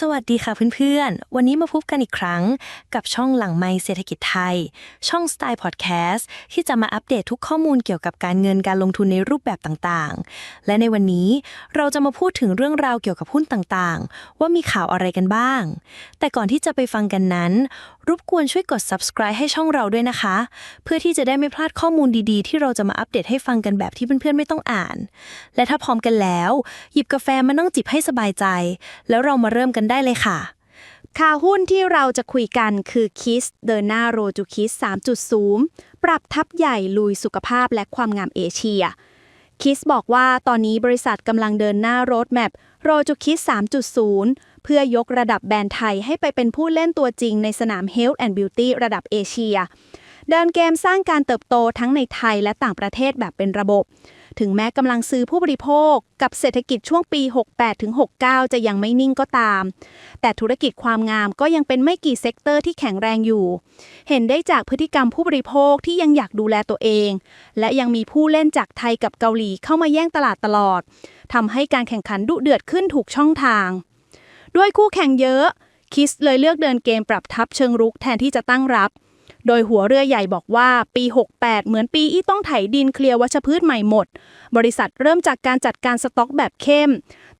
สวัสดีค่ะเพื่อนๆ วันนี้มาพบกันอีกครั้งกับช่องหลังไมค์เศรษฐกิจไทย ช่องสไตล์พอดแคสต์ที่จะมาอัปเดตทุกข้อมูลเกี่ยวกับการเงินการลงทุนในรูปแบบต่างๆ และในวันนี้เราจะมาพูดถึงเรื่องราวเกี่ยวกับหุ้นต่างๆ ว่ามีข่าวอะไรกันบ้าง แต่ก่อนที่จะไปฟังกันนั้น รบกวนช่วยกด subscribe ให้ช่องเราด้วยนะคะ เพื่อที่จะได้ไม่พลาดข้อมูลดีๆ ที่เราจะมาอัปเดตให้ฟังกันแบบที่เพื่อนๆไม่ต้องอ่าน และถ้าพร้อมกันแล้ว หยิบกาแฟมานั่งจิบให้สบายใจ แล้วเรามาเริ่มกันได้เลยค่ะข่าหุ้นที่เราจะคุยกันคือคิสเดินหน้าโรจูคิส 3.0 ปรับทับใหญ่ลุยสุขภาพและความงามเอเชีย คิสบอกว่าตอนนี้บริษัทกำลังเดินหน้าโรดแมพโรจูคิส 3.0 เพื่อยกระดับแบรนด์ไทยให้ไปเป็นผู้เล่นตัวจริงในสนาม Health and Beauty ระดับเอเชียเดินเกมสร้างการเติบโตทั้งในไทยและต่างประเทศแบบเป็นระบบ ถึงแม้กำลังซื้อผู้บริโภคกับเศรษฐกิจช่วงปี 68-69 จะยังไม่นิ่งก็ตาม แต่ธุรกิจความงามก็ยังเป็นไม่กี่เซกเตอร์ที่แข็งแรงอยู่ เห็นได้จากพฤติกรรมผู้บริโภคที่ยังอยากดูแลตัวเอง และยังมีผู้เล่นจากไทยกับเกาหลีเข้ามาแย่งตลาดตลอดทำให้การแข่งขันดุเดือดขึ้นถูกช่องทาง ด้วยคู่แข่งเยอะคิสเลยเลือกเดินเกมปรับทับเชิงรุกแทนที่จะตั้งรับ โดยหัวเรือใหญ่บอกว่าปี 68 เหมือนปีที่ต้องไถดินเคลียร์วัชพืชใหม่หมด บริษัทเริ่มจากการจัดการสต็อกแบบเข้ม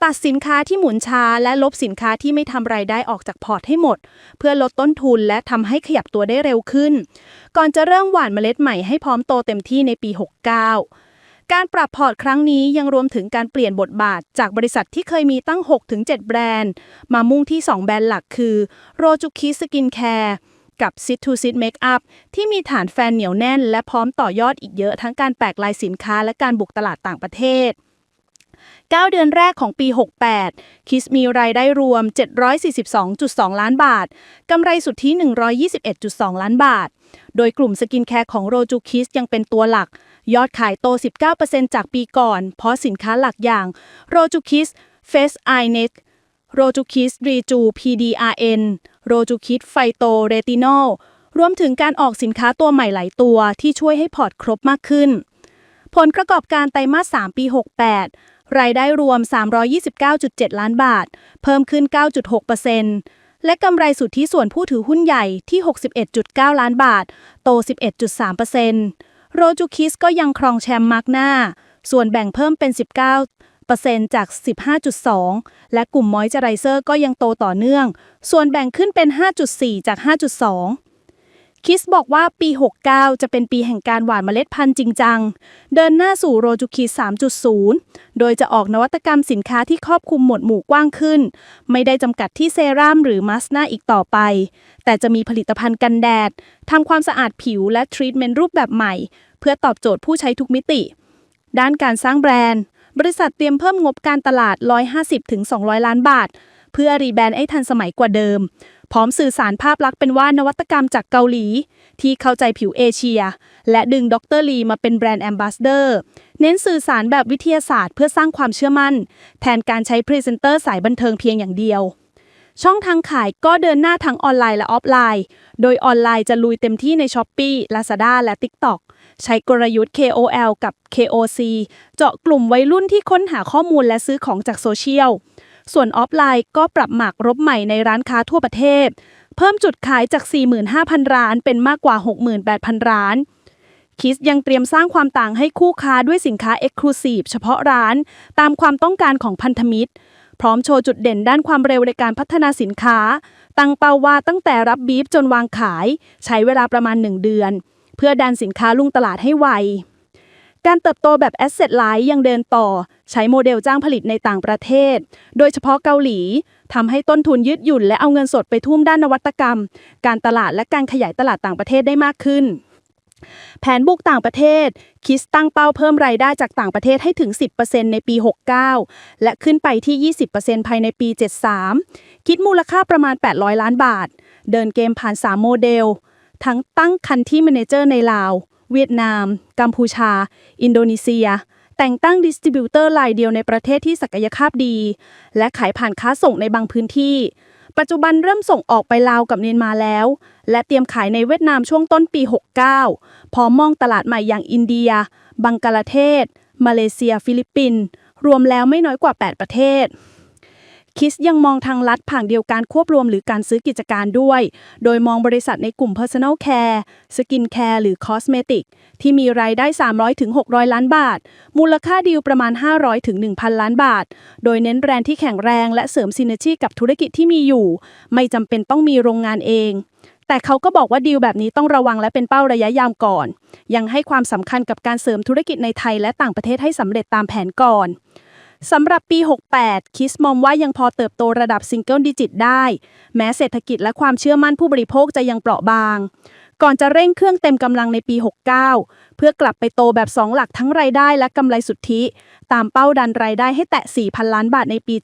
ตัดสินค้าที่หมุนช้าและลบสินค้าที่ไม่ทำรายได้ออกจากพอร์ตให้หมด เพื่อลดต้นทุนและทำให้ขยับตัวได้เร็วขึ้น ก่อนจะเริ่มหว่านเมล็ดใหม่ให้พร้อมโตเต็มที่ในปี 69การปรับพอร์ตครั้งนี้ยังรวมถึงการเปลี่ยนบทบาทจากบริษัทที่เคยมีตั้ง 6-7 แบรนด์ มามุ่งที่ 2 แบรนด์หลักคือโรจูคิสกินแคร์ กับ Sit to Sit Makeup ที่มีฐานแฟนเหนียวแน่น และพร้อมต่อยอดอีกเยอะทั้งการแปลกลายสินค้าและการบุกตลาดต่างประเทศ 9 เดือนแรกของปี 68 คิสมีรายได้รวม 742.2 ล้านบาท กำไรสุทธิ 121.2 ล้านบาท โดยกลุ่มสกินแคร์ของโรจูคิสยังเป็นตัวหลัก ยอดขายโต 19%จากปีก่อน เพราะสินค้าหลักอย่างโรจูคิสเฟสไอเน็ตโรจูคิสรีจู PDRN โรจูคิดไฟโตเรตินอลรวมถึงการออกสินค้าตัวใหม่หลายตัวที่ช่วยให้พอร์ตครบมากขึ้น ผลประกอบการไตรมาส 3 ปี 68 รายได้รวม 329.7 ล้านบาท เพิ่มขึ้น 9.6%และกำไรสุทธิส่วนผู้ถือหุ้นใหญ่ที่ 61.9 ล้านบาท โต 11.3%โรจูคิสก็ยังครองแชมป์มาร์กหน้า ส่วนแบ่งเพิ่มเป็น 19 จาก 15.2 และกลุ่มมอยเจอไรเซอร์ก็ยังโตต่อเนื่อง ส่วนแบ่งขึ้นเป็น 5.4 จาก 5.2 คิสบอกว่าปี 69 จะเป็นปีแห่งการหว่านเมล็ดพันธุ์จริงจัง เดินหน้าสู่โรจูคิส3.0 โดยจะออกนวัตกรรมสินค้าที่ครอบคลุมหมวดหมู่กว้างขึ้น ไม่ได้จำกัดที่เซรั่มหรือมาสก์หน้าอีกต่อไป แต่จะมีผลิตภัณฑ์กันแดดทำความสะอาดผิวและทรีทเมนต์รูปแบบใหม่ เพื่อตอบโจทย์ผู้ใช้ทุกมิติด้านการสร้างแบรนด์ บริษัทเตรียมเพิ่มงบการตลาด 150-200 ล้านบาท เพื่อรีแบรนด์ให้ทันสมัยกว่าเดิม พร้อมสื่อสารภาพลักษณ์เป็นว่านวัตกรรมจากเกาหลี ที่เข้าใจผิวเอเชีย และดึงดรลีมาเป็นแบรนด์แอมบาสเดอร์ เน้นสื่อสารแบบวิทยาศาสตร์เพื่อสร้างความเชื่อมั่น แทนการใช้พรีเซนเตอร์สายบันเทิงเพียงอย่างเดียว ช่องทางขายก็เดินหน้าทั้งออนไลน์และออฟไลน์ โดยออนไลน์จะลุยเต็มที่ใน s h อ p e e Lazada และ TikTok ใช้กลยุทธ์ KOL กับ KOC เจาะกลุ่มวัยรุ่นที่ค้นหาข้อมูลและซื้อของจากโซเชียล ส่วนออฟไลน์ก็ปรับหมากรบใหม่ในร้านค้าทั่วประเทศ เพิ่มจุดขายจาก 45,000 ร้านเป็นมากกว่า 68,000 ร้านคิสยังเตรียมสร้างความต่างให้คู่ค้าด้วยสินค้า Exclusive เฉพาะร้าน ตามความต้องการของพันธมิตร พร้อมโชว์จุดเด่นด้านความเร็วในการพัฒนาสินค้า ตั้งเป้าว่าตั้งแต่รับบีฟจนวางขาย ใช้เวลาประมาณ 1 เดือน เพื่อดันสินค้าลุงตลาดให้ไว การเติบโตแบบ Asset Light ยังเดินต่อ ใช้โมเดลจ้างผลิตในต่างประเทศ โดยเฉพาะเกาหลีทำให้ต้นทุนยืดหยุ่นและเอาเงินสดไปทุ่มด้านนวัตกรรม การตลาดและการขยายตลาดต่างประเทศได้มากขึ้น แผนบุกต่างประเทศ คิสตั้งเป้าเพิ่มรายได้จากต่างประเทศให้ถึง 10%ในปี 69 และขึ้นไปที่ 20%ภายในปี 73 คิดมูลค่าประมาณ 800 ล้านบาท เดินเกมผ่าน 3 โมเดล ทั้งตั้งคันที่ m ม n เจอร์ในลาว เวียดนาม กัมพูชา อินโดนีเซีย แต่งตั้งดิสติบิวเตอร์รายเดียวในประเทศที่ศักยภาพดี และขายผ่านค้าส่งในบางพื้นที่ ปัจจุบันเริ่มส่งออกไปลาวกับเมียนมาแล้ว และเตรียมขายในเวียดนามช่วงต้นปี 69พร้อมมองตลาดใหม่อย่างอินเดีย บังกลาเทศ มาเลเซีย ฟิลิปปินส์รวมแล้วไม่น้อยกว่า 8 ประเทศ คิสยังมองทางลัดผ่านเดียวการควบรวมหรือการซื้อกิจการด้วย โดยมองบริษัทในกลุ่ม Personal Care Skin Care หรือ Cosmetic ที่มีรายได้ 300ถึง600 ล้านบาท มูลค่าดีลประมาณ 500ถึง1,000 ล้านบาท โดยเน้นแบรนด์ที่แข็งแรงและเสริมซินเนจีกับธุรกิจที่มีอยู่ ไม่จำเป็นต้องมีโรงงานเองแต่เขาก็บอกว่าดีลแบบนี้ต้องระวังและเป็นเป้าระยะยาวก่อน ยังให้ความสำคัญกับการเสริมธุรกิจในไทยและต่างประเทศให้สำเร็จตามแผนก่อน สำหรับปี 68 คิสมองว่ายังพอเติบโตระดับซิงเกิลดิจิตได้ แม้เศรษฐกิจและความเชื่อมั่นผู้บริโภคจะยังเปราะบาง ก่อนจะเร่งเครื่องเต็มกำลังในปี 69 เพื่อกลับไปโตแบบ 2 หลักทั้งรายได้และกำไรสุทธิ ตามเป้าดันรายได้ให้แตะ 4,000 ล้านบาทในปี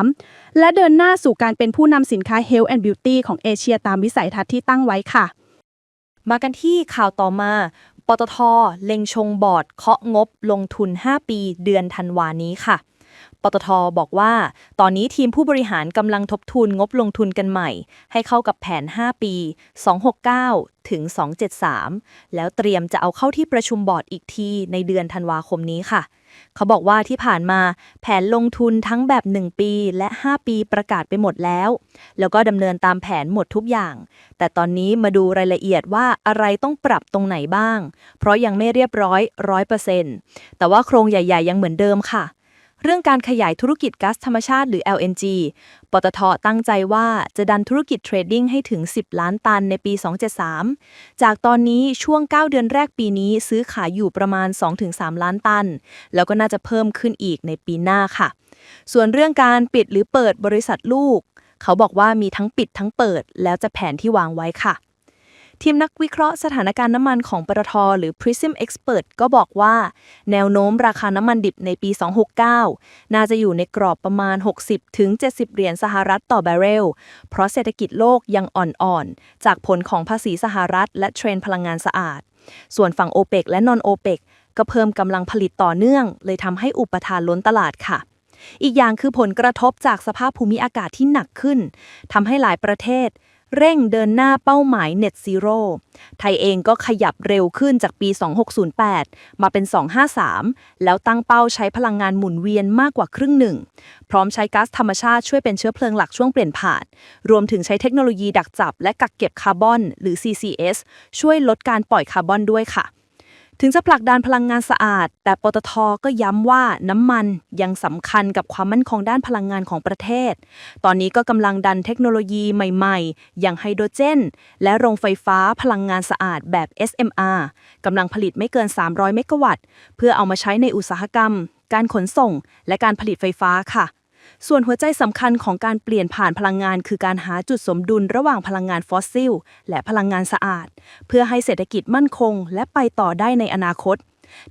73 และเดินหน้าสู่การเป็นผู้นำสินค้า Health and Beauty ของเอเชียตามวิสัยทัศน์ที่ตั้งไว้ค่ะ มากันที่ข่าวต่อมาปตท เล็งชงบอร์ดเคาะงบลงทุน 5 ปีเดือนธันวานี้ค่ะ ปตทบอกว่า ตอนนี้ทีมผู้บริหารกำลังทบทวนงบลงทุนกันใหม่ ให้เข้ากับแผน 5 ปี 269 ถึง 273 แล้วเตรียมจะเอาเข้าที่ประชุมบอร์ดอีกทีในเดือนธันวาคมนี้ค่ะ เขาบอกว่าที่ผ่านมาแผนลงทุนทั้งแบบ 1 ปีและ 5 ปีประกาศไปหมดแล้ว แล้วก็ดำเนินตามแผนหมดทุกอย่าง แต่ตอนนี้มาดูรายละเอียดว่าอะไรต้องปรับตรงไหนบ้าง เพราะยังไม่เรียบร้อย100%แต่ว่าโครงใหญ่ ๆ ยังเหมือนเดิมค่ะ เรื่องการขยายธุรกิจก๊าซธรรมชาติหรือ LNG ปตทตั้งใจว่าจะดันธุรกิจเทรดดิ้งให้ถึง 10 ล้านตันในปี 273 จากตอนนี้ช่วง 9 เดือนแรกปีนี้ซื้อขายอยู่ประมาณ 2-3 ล้านตัน แล้วก็น่าจะเพิ่มขึ้นอีกในปีหน้าค่ะ ส่วนเรื่องการปิดหรือเปิดบริษัทลูก เขาบอกว่ามีทั้งปิดทั้งเปิด แล้วจะแผนที่วางไว้ค่ะ ทีมนักวิเคราะห์สถานการณ์น้ำมันของปตทหรือ Prism Expert ก็บอกว่า แนวโน้มราคาน้ำมันดิบในปี 269 น่าจะอยู่ในกรอบประมาณ 60-70 เหรียญสหรัฐต่อบาร์เรล เพราะเศรษฐกิจโลกยังอ่อนๆ จากผลของภาษีสหรัฐ และเทรนพลังงานสะอาด ส่วนฝั่ง o p e ปกและนอน o p e ปกก็เพิ่มกำลังผลิตต่อเนื่อง เลยทำให้อุปทานล้นตลาดค่ะอีกอย่างคือผลกระทบจากสภาพภูมิอากาศที่หนักขึ้นทำให้หลายประเทศ เร่งเดินหน้าเป้าหมาย Net Zero ไทยเองก็ขยับเร็วขึ้นจากปี 2608 มาเป็น 253 แล้วตั้งเป้าใช้พลังงานหมุนเวียนมากกว่าครึ่งหนึ่ง พร้อมใช้ก๊าซธรรมชาติช่วยเป็นเชื้อเพลิงหลักช่วงเปลี่ยนผ่าน รวมถึงใช้เทคโนโลยีดักจับและกักเก็บคาร์บอน หรือ CCS ช่วยลดการปล่อยคาร์บอนด้วยค่ะ ถึงจะผลักดันพลังงานสะอาด แต่ปตทก็ย้ำว่าน้ำมันยังสำคัญกับความมั่นคงด้านพลังงานของประเทศ ตอนนี้ก็กำลังดันเทคโนโลยีใหม่ๆ อย่างไฮโดรเจน และโรงไฟฟ้าพลังงานสะอาดแบบ SMR กำลังผลิตไม่เกิน 300 เมกะวัตต์ เพื่อเอามาใช้ในอุตสาหกรรม การขนส่ง และการผลิตไฟฟ้าค่ะ ส่วนหัวใจสำคัญของการเปลี่ยนผ่านพลังงาน คือการหาจุดสมดุลระหว่างพลังงานฟอสซิล และพลังงานสะอาด เพื่อให้เศรษฐกิจมั่นคง และไปต่อได้ในอนาคต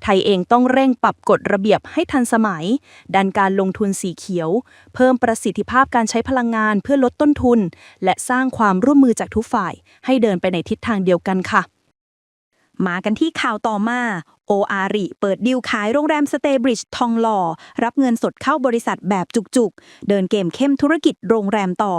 ไทยเองต้องเร่งปรับกฎระเบียบให้ทันสมัย ดันการลงทุนสีเขียว เพิ่มประสิทธิภาพการใช้พลังงานเพื่อลดต้นทุน และสร้างความร่วมมือจากทุกฝ่าย ให้เดินไปในทิศทางเดียวกันค่ะ มากันที่ข่าวต่อมา โออาริ เปิดดีลขายโรงแรมสเตย์บริดจ์ทองหล่อ รับเงินสดเข้าบริษัทแบบจุกๆ เดินเกมเข้มธุรกิจโรงแรมต่อ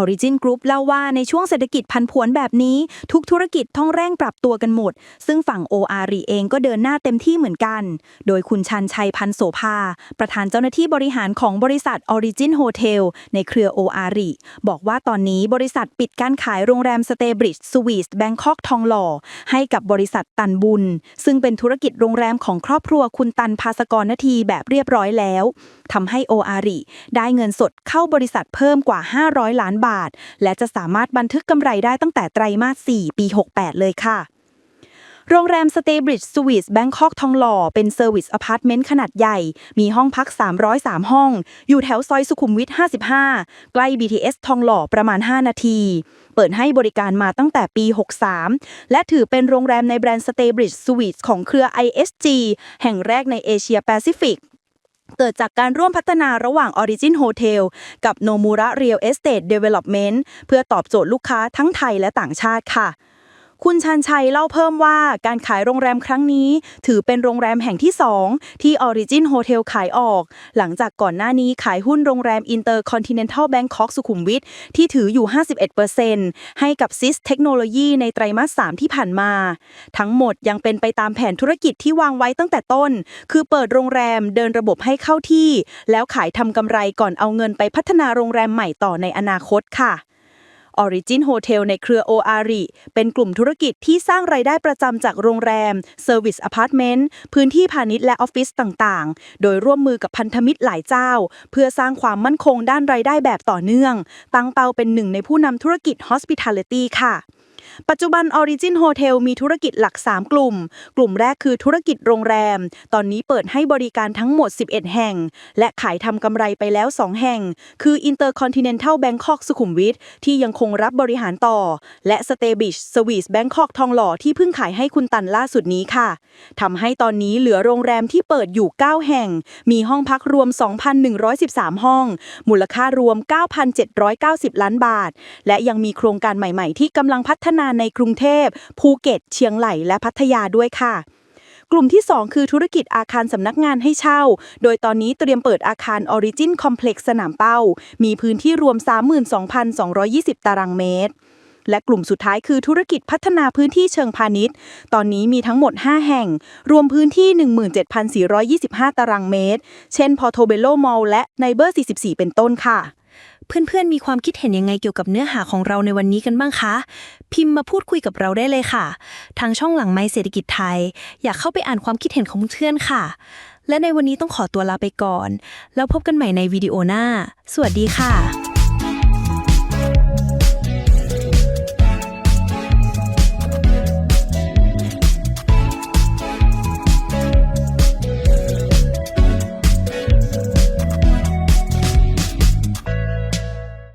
Origin Group เล่าว่าในช่วงเศรษฐกิจพันผวนแบบนี้ ทุกธุรกิจต้องเร่งปรับตัวกันหมด ซึ่งฝั่ง o r เองก็เดินหน้าเต็มที่เหมือนกัน โดยคุณชันชัยพันโสภา ประธานเจ้าหน้าที่บริหารของบริษัท Origin Hotel ในเครือ o r บอกว่าตอนนี้บริษัทปิดการขายโรงแรมสเตย์บริดสวีทแบงคอกทองหล่อ ให้กับบริษัทตันบุญ ซึ่งเป็นธุรกิจโรงแรมของครอบครัวคุณตันภาสกรนาทีแบบเรียบร้อยแล้วทำให้โออาริได้เงินสดเข้าบริษัทเพิ่มกว่า 500 ล้านบาทและจะสามารถบันทึกกำไรได้ตั้งแต่ไตรมาส 4 ปี 68 เลยค่ะ โรงแรมสเตย์บริดจ์สวีทแบงคอกทองหล่อ เป็นเซอร์วิสอพาร์ตเมนต์ขนาดใหญ่ มีห้องพัก 303 ห้อง อยู่แถวซอยสุขุมวิท 55 ใกล้ BTS ทองหล่อประมาณ 5 นาทีเปิดให้บริการมาตั้งแต่ปี 63 และถือเป็นโรงแรมในแบรนด์สเตย์บริดจ์สวีทของเครือ ISG แห่งแรกในเอเชียแปซิฟิก เกิดจากการร่วมพัฒนาระหว่าง Origin Hotel กับ Nomura Real Estate Development เพื่อตอบโจทย์ลูกค้าทั้งไทยและต่างชาติค่ะ คุณชันชัยเล่าเพิ่มว่าการขายโรงแรมครั้งนี้ ถือเป็นโรงแรมแห่งที่ 2 ที่ Origin Hotel ขายออก หลังจากก่อนหน้านี้ขายหุ้นโรงแรม Intercontinental Bangkok สุขุมวิทที่ถืออยู่ 51%ให้กับ CIS เทคโนโลยีในไตรมาส 3 ที่ผ่านมา ทั้งหมดยังเป็นไปตามแผนธุรกิจที่วางไว้ตั้งแต่ต้น คือเปิดโรงแรมเดินระบบให้เข้าที่ แล้วขายทำกำไรก่อนเอาเงินไปพัฒนาโรงแรมใหม่ต่อในอนาคตค่ะ Origin Hotel ในเครือ OR เป็นกลุ่มธุรกิจที่สร้างรายได้ประจำจากโรงแรม Service Apartment พื้นที่พาณิชย์และออฟฟิศต่างๆ โดยร่วมมือกับพันธมิตรหลายเจ้า เพื่อสร้างความมั่นคงด้านรายได้แบบต่อเนื่อง ตั้งเป้าเป็นหนึ่งในผู้นำธุรกิจ Hospitality ค่ะ ปัจจุบัน Origin Hotel มีธุรกิจหลัก 3 กลุ่ม กลุ่มแรกคือธุรกิจโรงแรม ตอนนี้เปิดให้บริการทั้งหมด 11 แห่ง และขายทำกำไรไปแล้ว 2 แห่ง คือ Intercontinental Bangkok สุขุมวิทที่ยังคงรับบริหารต่อ และ s t a Beach Service Bangkok ทองหล่อที่เพิ่งขายให้คุณตันล่าสุดนี้ค่ะทำให้ตอนนี้เหลือโรงแรมที่เปิดอยู่ 9 แห่ง มีห้องพักรวม 2,113 ห้อง มูลค่ารวม 9,790 ล้านบาท และยังมีโครงการใหม่ ๆ ที่กำลังพัฒนาในกรุงเทพ ภูเก็ต เชียงใหม่และพัทยาด้วยค่ะกลุ่มที่ 2 คือธุรกิจอาคารสำนักงานให้เช่า โดยตอนนี้เตรียมเปิดอาคาร Origin Complex สนามเป้า มีพื้นที่รวม 32,220 ตารางเมตร และกลุ่มสุดท้ายคือธุรกิจพัฒนาพื้นที่เชิงพาณิชย์ ตอนนี้มีทั้งหมด 5 แห่ง รวมพื้นที่ 17,425 ตารางเมตร เช่น Portobello Mall และ Neighbor 44 เป็นต้นค่ะ เพื่อนๆ มีความคิดเห็นยังไงเกี่ยวกับเนื้อหาของเราในวันนี้กันบ้างคะ พิมพ์มาพูดคุยกับเราได้เลยค่ะ ทางช่องหลังไม้เศรษฐกิจไทย อยากเข้าไปอ่านความคิดเห็นของเพื่อนค่ะ และในวันนี้ต้องขอตัวลาไปก่อน แล้วพบกันใหม่ในวิดีโอหน้า สวัสดีค่ะ